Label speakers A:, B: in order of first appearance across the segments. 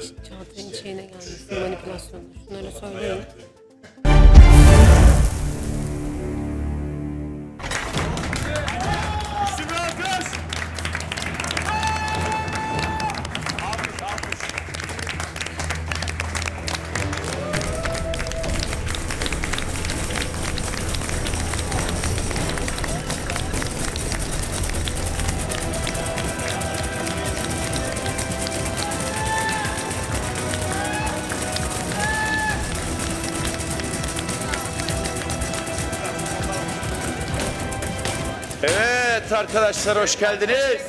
A: Çağatay'ın şeyine gelmesin manipülasyonu. Şunları söyleyin.
B: Evet arkadaşlar hoş geldiniz.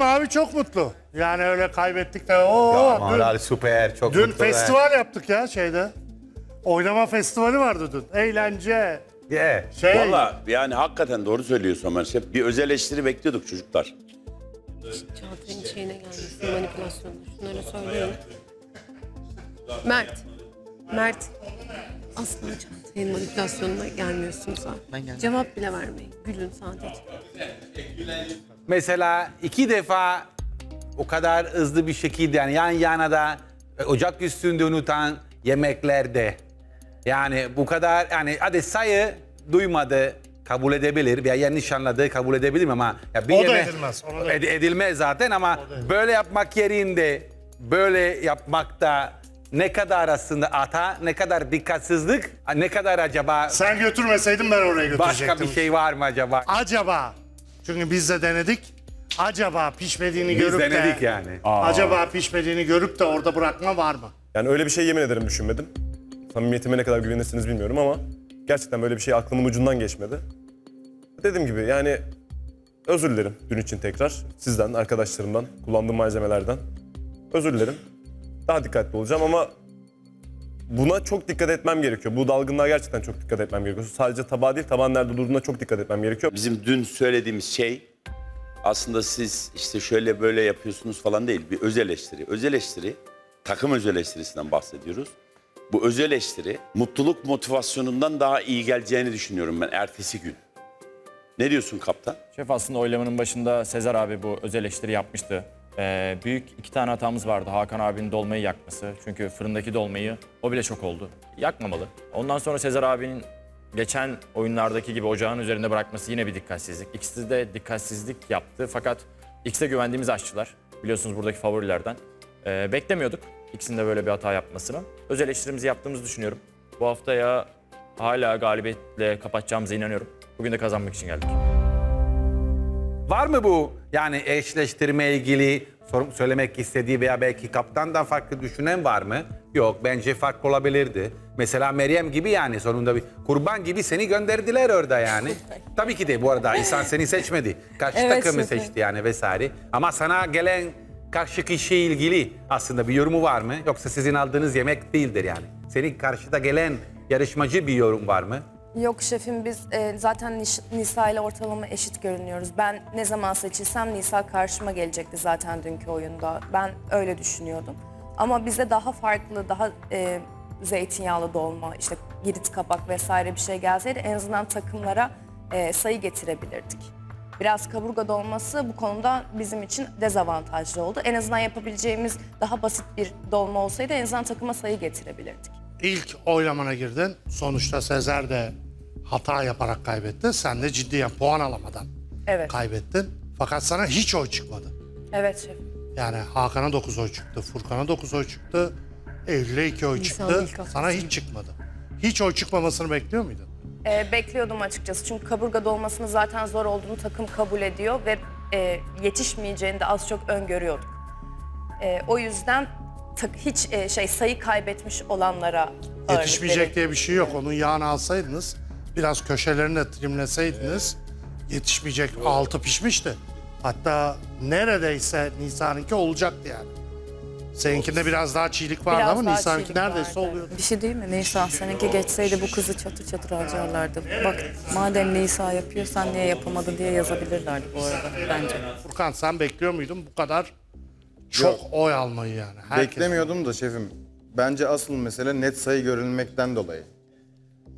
C: Abi çok mutlu. Yani öyle kaybettik de o
D: Moral süper, çok
C: dün, dün
D: mutlu.
C: festival yaptık ya şeyde. Oynama festivali vardı dün. Eğlence.
D: Yeah.
C: Şey,
B: Valla yani hakikaten doğru söylüyorsun Ömer Şef. Bir özel eleştiri bekliyorduk çocuklar.
A: Çağatay'ın şeyine gelmesin manipülasyonu. Şunları söyleyin. Mert. Mert. Asla Çağatay'ın manipülasyonuna gelmiyorsun sen. Cevap bile vermeyin. Gülün sadece.
D: Mesela iki defa o kadar hızlı bir şekilde yani yan yana da e, ocak üstünde unutan yemeklerde yani bu kadar yani hadi sayı duymadı kabul edebilir veya yanlış anladı kabul edebilir ama ya bir
C: O da edilmez, onu da
D: Ed- edilmez zaten ama böyle yapmak yerinde böyle yapmakta ne kadar aslında hata, ne kadar dikkatsizlik, ne kadar acaba
C: Sen götürmeseydin ben oraya götürecektim.
D: başka bir şey var mı acaba?
C: Acaba. Çünkü biz de denedik. Acaba pişmediğini
D: Biz
C: görüp
D: denedik
C: de...
D: yani.
C: Acaba pişmediğini görüp de orada bırakma var mı?
E: Yani öyle bir şey yemin ederim düşünmedim. Samimiyetime ne kadar güvenirsiniz bilmiyorum ama gerçekten böyle bir şey aklımın ucundan geçmedi. Dediğim gibi yani özür dilerim dün için tekrar. Sizden, arkadaşlarımdan, kullandığım malzemelerden. Özür dilerim. Daha dikkatli olacağım ama buna çok dikkat etmem gerekiyor. Bu dalgınlığa gerçekten çok dikkat etmem gerekiyor. Sadece tabağa değil, tabağın nerede durduğuna çok dikkat etmem gerekiyor.
B: Bizim dün söylediğimiz şey aslında siz işte şöyle böyle yapıyorsunuz falan değil. Bir öz eleştiri. Öz eleştiri, takım öz eleştirisinden bahsediyoruz. Bu öz eleştiri mutluluk motivasyonundan daha iyi geleceğini düşünüyorum ben ertesi gün. Ne diyorsun kaptan?
F: Şef aslında oylamanın başında Sezer abi bu öz eleştiri yapmıştı. Ee, büyük iki tane hatamız vardı. Hakan abinin dolmayı yakması. Çünkü fırındaki dolmayı o bile çok oldu. Yakmamalı. Ondan sonra Sezer abinin geçen oyunlardaki gibi ocağın üzerinde bırakması yine bir dikkatsizlik. İkisi de dikkatsizlik yaptı. Fakat ikisi de güvendiğimiz aşçılar. Biliyorsunuz buradaki favorilerden. Ee, beklemiyorduk ikisinin de böyle bir hata yapmasını. Öz eleştirimizi yaptığımızı düşünüyorum. Bu haftaya hala galibiyetle kapatacağımıza inanıyorum. Bugün de kazanmak için geldik.
D: Var mı bu yani eşleştirme ilgili sor- söylemek istediği veya belki kaptandan farklı düşünen var mı? Yok bence farklı olabilirdi. Mesela Meryem gibi yani sonunda bir kurban gibi seni gönderdiler orada yani. Tabii ki de bu arada insan seni seçmedi. Karşı
A: Evet,
D: takımı
A: şefim.
D: seçti yani vesaire. Ama sana gelen karşı kişiyle ilgili aslında bir yorumu var mı? Yoksa sizin aldığınız yemek değildir yani. Senin karşıda gelen yarışmacı bir yorum var mı?
G: Yok şefim biz e, zaten Nisa ile ortalama eşit görünüyoruz. Ben ne zaman seçilsem Nisa karşıma gelecekti zaten dünkü oyunda. Ben öyle düşünüyordum. Ama bize daha farklı, daha e, zeytinyağlı dolma, işte girit kapak vesaire bir şey gelseydi en azından takımlara e, sayı getirebilirdik. Biraz kaburga dolması bu konuda bizim için dezavantajlı oldu. En azından yapabileceğimiz daha basit bir dolma olsaydı en azından takıma sayı getirebilirdik.
C: İlk oylamana girdin. Sonuçta Sezer de hata yaparak kaybetti. Sen de ciddiyen puan alamadan
G: Evet.
C: kaybettin. Fakat sana hiç oy çıkmadı.
G: Evet şefim.
C: Yani Hakan'a 9 oy çıktı, Furkan'a 9 oy çıktı, Eylül'e 2 oy
A: İnsanın
C: çıktı.
A: haftası.
C: Sana hiç çıkmadı. Hiç oy çıkmamasını bekliyor muydun?
G: E, bekliyordum açıkçası çünkü kaburga dolmasının zaten zor olduğunu takım kabul ediyor ve e, yetişmeyeceğini de az çok öngörüyorduk. E, o yüzden tak, hiç e, şey sayı kaybetmiş olanlara ağırlık
C: Yetişmeyecek diye bir şey yok. Onun yağını alsaydınız, biraz köşelerini de trimleseydiniz yetişmeyecek. Altı pişmişti. Hatta neredeyse Nisa'nınki olacaktı yani. Seninkinde biraz daha çiğlik vardı
G: Biraz
C: ama
G: daha
C: Nisa'nınki
G: çiğlik
C: neredeyse
G: vardı.
C: oluyordu.
H: Bir şey değil mi? Nisa seninki geçseydi bu kızı çatır çatır harcarlardı. Bak madem Nisa yapıyor sen niye yapamadın diye yazabilirlerdi bu arada bence.
C: Furkan sen bekliyor muydun bu kadar çok oy almayı yani? Herkes-
I: Beklemiyordum da şefim. Bence asıl mesele net sayı görülmekten dolayı.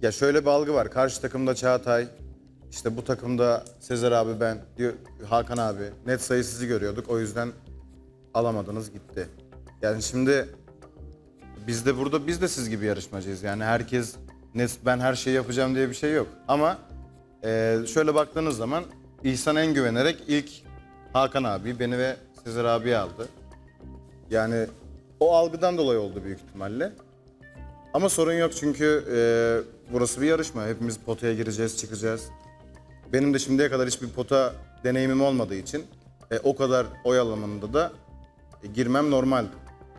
I: Ya şöyle bir algı var. Karşı takımda Çağatay, işte bu takımda Sezer abi ben, diyor Hakan abi net sayı sizi görüyorduk. O yüzden alamadınız gitti. Yani şimdi biz de burada biz de siz gibi yarışmacıyız. Yani herkes net ben her şeyi yapacağım diye bir şey yok. Ama e, şöyle baktığınız zaman İhsan en güvenerek ilk Hakan abi beni ve Sezer abi aldı. Yani o algıdan dolayı oldu büyük ihtimalle. Ama sorun yok çünkü e, burası bir yarışma. Hepimiz potaya gireceğiz, çıkacağız. Benim de şimdiye kadar hiçbir pota deneyimim olmadığı için e, o kadar oy alanında da e, girmem normaldi.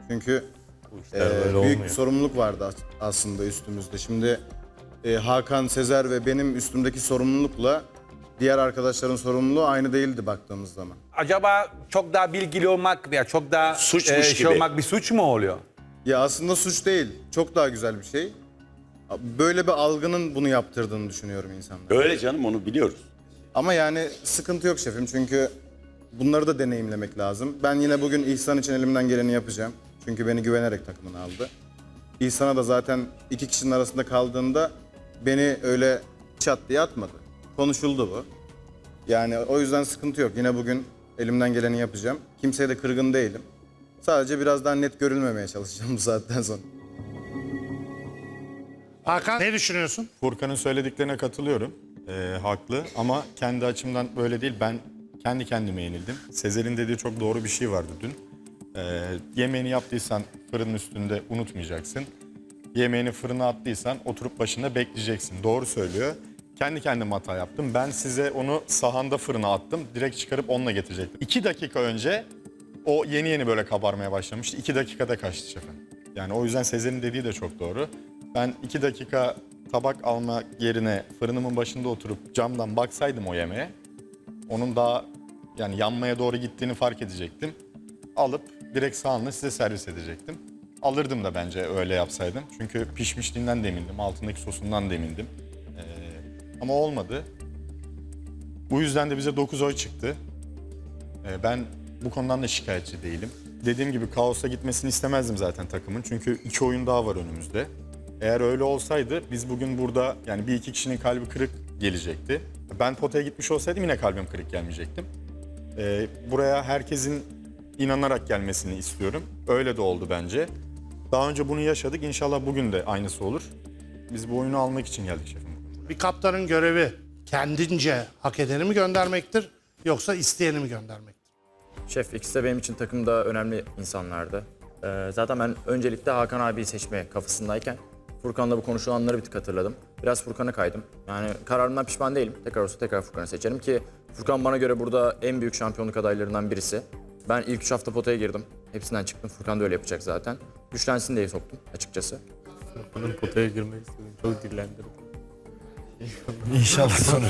I: Çünkü e, büyük bir sorumluluk vardı as- aslında üstümüzde. Şimdi e, Hakan, Sezer ve benim üstümdeki sorumlulukla diğer arkadaşların sorumluluğu aynı değildi baktığımız zaman.
D: Acaba çok daha bilgili olmak veya çok daha
B: Suçmuş
D: şey
B: gibi.
D: olmak bir suç mu oluyor?
I: Ya aslında suç değil. Çok daha güzel bir şey. Böyle bir algının bunu yaptırdığını düşünüyorum insanlar.
B: Öyle canım onu biliyoruz.
I: Ama yani sıkıntı yok şefim çünkü bunları da deneyimlemek lazım. Ben yine bugün İhsan için elimden geleni yapacağım. Çünkü beni güvenerek takımına aldı. İhsan'a da zaten iki kişinin arasında kaldığında beni öyle çat diye atmadı. Konuşuldu bu. Yani o yüzden sıkıntı yok. Yine bugün elimden geleni yapacağım. Kimseye de kırgın değilim. Sadece biraz daha net görülmemeye çalışacağım bu saatten sonra.
C: Hakan ne düşünüyorsun?
J: Furkan'ın söylediklerine katılıyorum. Ee, haklı ama kendi açımdan böyle değil. Ben kendi kendime yenildim. Sezer'in dediği çok doğru bir şey vardı dün. Ee, yemeğini yaptıysan fırının üstünde unutmayacaksın. Yemeğini fırına attıysan oturup başında bekleyeceksin. Doğru söylüyor. Kendi kendime hata yaptım. Ben size onu sahanda fırına attım. Direkt çıkarıp onunla getirecektim. İki dakika önce o yeni yeni böyle kabarmaya başlamıştı. İki dakikada kaçtı şefim. Yani o yüzden Sezer'in dediği de çok doğru. Ben iki dakika tabak alma yerine fırınımın başında oturup camdan baksaydım o yemeğe, onun daha yani yanmaya doğru gittiğini fark edecektim. Alıp direkt sağına size servis edecektim. Alırdım da bence öyle yapsaydım. Çünkü pişmişliğinden de emindim, altındaki sosundan da emindim. Ama olmadı. Bu yüzden de bize 9 oy çıktı. Ee, Ben bu konudan da şikayetçi değilim. Dediğim gibi kaosa gitmesini istemezdim zaten takımın. Çünkü iki oyun daha var önümüzde. Eğer öyle olsaydı biz bugün burada yani bir iki kişinin kalbi kırık gelecekti. Ben potaya gitmiş olsaydım yine kalbim kırık gelmeyecektim. Ee, buraya herkesin inanarak gelmesini istiyorum. Öyle de oldu bence. Daha önce bunu yaşadık. İnşallah bugün de aynısı olur. Biz bu oyunu almak için geldik şefim.
C: Bir kaptanın görevi kendince hak edeni mi göndermektir yoksa isteyeni mi göndermektir?
F: Şef ikisi de benim için takımda önemli insanlardı. Ee, zaten ben öncelikle Hakan abiyi seçmeye kafasındayken Furkan'la bu konuşulanları bir tık hatırladım. Biraz Furkan'a kaydım. Yani kararımdan pişman değilim. Tekrar olsa tekrar Furkan'ı seçerim ki Furkan bana göre burada en büyük şampiyonluk adaylarından birisi. Ben ilk üç hafta potaya girdim. Hepsinden çıktım. Furkan da öyle yapacak zaten. Güçlensin diye soktum açıkçası.
K: Bunun potaya girmek. Çok dillendirdim.
J: İnşallah sonra.